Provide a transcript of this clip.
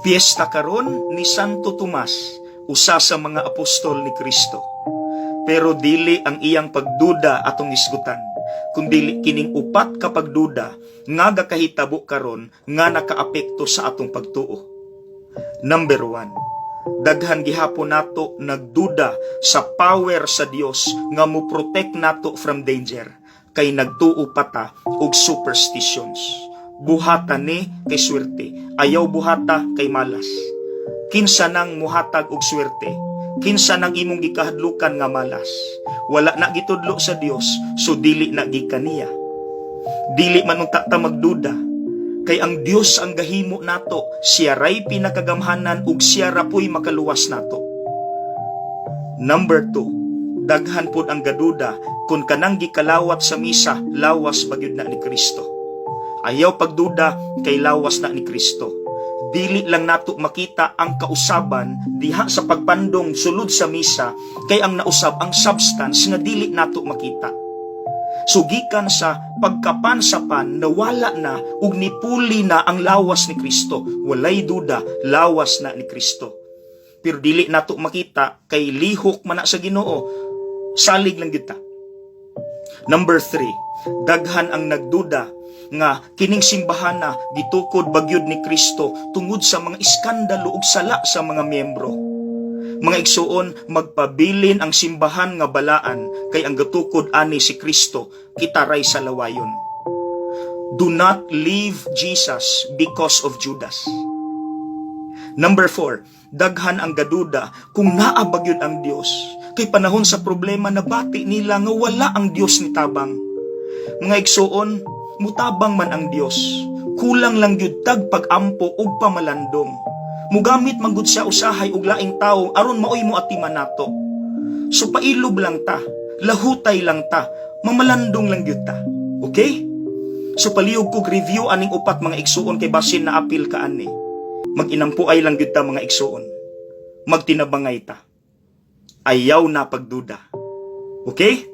Fiesta karon ni Santo Tomas, usa sa mga apostol ni Kristo. Pero dili ang iyang pagduda atong isgutan, kundi kining upat ka pagduda nga gakahitabo karon nga nakaapekto sa atong pagtuo. Number one, daghan gihapon nato nagduda sa power sa Dios nga mo protect nato from danger kay nagtuo pa ta og superstitions. Buhata ni kay swerte, ayaw buhata kay malas. Kinsa nang muhatag og swerte, kinsa nang imong gikahadlukan nga malas. Wala na gitudlo sa Dios, so dili na gikaniya. Dili man unta ta magduda, kay ang Dios ang gahimo nato, siya ray pinakagamhanan ug siya ra po'y makaluwas nato. Number two, daghan pud ang gaduda kung kanang gikalawat sa misa, lawas bagyod na ni Kristo. Ayaw pagduda kay lawas na ni Kristo. Dili lang nato makita ang kausaban diha sa pagpandong sulod sa misa kay ang nausab ang substance nga dili nato makita. Sugikan sa pagkapansapan na wala na ug nipuli na ang lawas ni Kristo. Walay duda, lawas na ni Kristo. Pero dili nato makita kay lihok man sa Ginoo. Salig lang kita. Number three, daghan ang nagduda nga kining simbahan na gitukod bagyod ni Kristo tungod sa mga iskandalo ug sala sa mga miyembro. Mga igsuon, magpabilin ang simbahan nga balaan kay ang gatukod ani si Kristo kitaray sa lawayon. Do not leave Jesus because of Judas. Number four, daghan ang gaduda kung naabagyod ang Dios. Kay panahon sa problema na bati nila nga wala ang Dios ni tabang. Mga igsuon, mutabang man ang Dios. Kulang lang gyud tag pagampo ug pamalandong. Mugamit man gud siya usahay og laing tawo aron maoy mo atiman nato. So pailob lang ta, lahutay lang ta, mamalandong lang gyud ta. Okay? So palihog kog review aning upat mga igsuon kay basin na apil ka ani. Maginampuay lang gyud ta mga igsuon. Magtinabangay ta. Ayaw na pagduda. Okay?